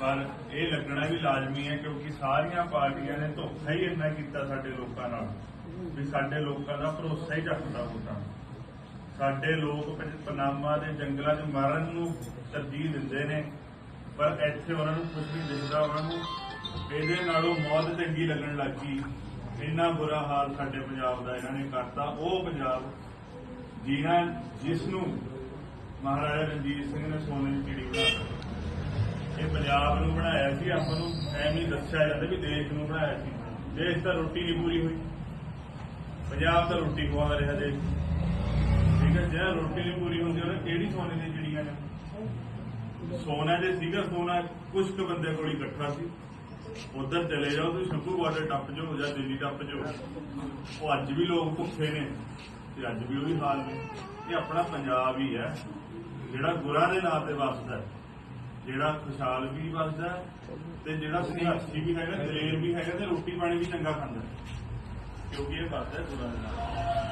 ਪਰ ਇਹ ਲੱਗਣਾ ਵੀ ਲਾਜ਼ਮੀ ਹੈ ਕਿਉਂਕਿ ਸਾਰੀਆਂ ਪਾਰਟੀਆਂ ਨੇ ਧੋਖਾ ਹੀ ਇੰਨਾ ਕੀਤਾ ਸਾਡੇ ਲੋਕਾਂ ਨਾਲ ਵੀ ਸਾਡੇ ਲੋਕਾਂ ਦਾ ਭਰੋਸਾ ਹੀ ਰੱਖਦਾ ਵੋਟਾਂ ਸਾਡੇ ਲੋਕ ਪਨਾਮਾ ਦੇ ਜੰਗਲਾਂ 'ਚ ਮਰਨ ਨੂੰ ਤਰਜੀਹ ਦਿੰਦੇ ਨੇ, ਪਰ ਇੱਥੇ ਉਹਨਾਂ ਨੂੰ ਕੁਝ ਨਹੀਂ ਦਿਖਦਾ ਉਹਨਾਂ ਨੂੰ, ਇਹਦੇ ਨਾਲੋਂ ਮੌਤ ਚੰਗੀ ਲੱਗਣ ਲੱਗੀ ਇੰਨਾ ਬੁਰਾ ਹਾਲ ਸਾਡੇ ਪੰਜਾਬ ਦਾ ਇਹਨਾਂ ਨੇ ਕਰਤਾ। ਉਹ ਪੰਜਾਬ ਜੀਣਾ ਜਿਸ ਨੂੰ ਮਹਾਰਾਜਾ ਰਣਜੀਤ ਸਿੰਘ ਨੇ ਸੋਨੇ ਦੀ ਚਿੜੀ ਪੰਜਾਬ ਨੂੰ ਬਣਾਇਆ ਸੀ, ਆਪਾਂ ਨੂੰ ਐਵੇਂ ਦੱਸਿਆ ਜਾਂਦਾ ਵੀ ਦੇਸ਼ ਨੂੰ ਬਣਾਇਆ ਸੀ। ਦੇਸ਼ ਤਾਂ ਰੋਟੀ ਨਹੀਂ ਪੂਰੀ ਹੋਈ। ਪੰਜਾਬ ਤਾਂ ਰੋਟੀ ਖਵਾ ਰਿਹਾ ਦੇਸ਼ ਠੀਕ ਹੈ ਜੇ ਰੋਟੀ ਨਹੀਂ ਪੂਰੀ ਹੁੰਦੀ, ਉਹਨੇ ਕਿਹੜੀ ਸੋਨੇ ਦੀ ਚਿੜੀਆਂ ਨੇ ਸੋਨਾ ਜੇ ਸੀਗਾ, ਸੋਨਾ ਕੁਝ ਕੁ ਬੰਦੇ ਕੋਲ ਇਕੱਠਾ ਸੀ। ਉਧਰ ਚਲੇ ਜਾਓ, ਤੁਸੀਂ ਸ਼ੰਭੂ ਬਾਰਡਰ ਟੱਪ ਜਾਓ ਜਾਂ ਦਿੱਲੀ ਟੱਪ ਜਾਓ। ਉਹ ਅੱਜ ਵੀ ਲੋਕ ਭੁੱਖੇ ਨੇ ਤੇ ਅੱਜ ਵੀ ਉਹੀ ਹਾਲ ਨੇ। ਇਹ ਆਪਣਾ ਪੰਜਾਬ ਹੀ ਹੈ। ਜਿਹੜਾ ਗੁਰਾਂ ਦੇ ਨਾਂ ਤੇ ਵਸਦਾ ਹੈ। ਜਿਹੜਾ ਖੁਸ਼ਹਾਲ ਵੀ ਵਸਦਾ ਤੇ ਜਿਹੜਾ ਸੰਘਰਸ਼ੀ ਵੀ ਹੈਗਾ, ਦਲੇਰ ਵੀ ਹੈਗਾ ਤੇ ਰੋਟੀ ਪਾਣੀ ਵੀ ਚੰਗਾ ਖਾਂਦਾ ਕਿਉਂਕਿ ਇਹ ਵਸਦਾ ਹੈ ਗੁਰਾਂ ਦੇ ਨਾਲ।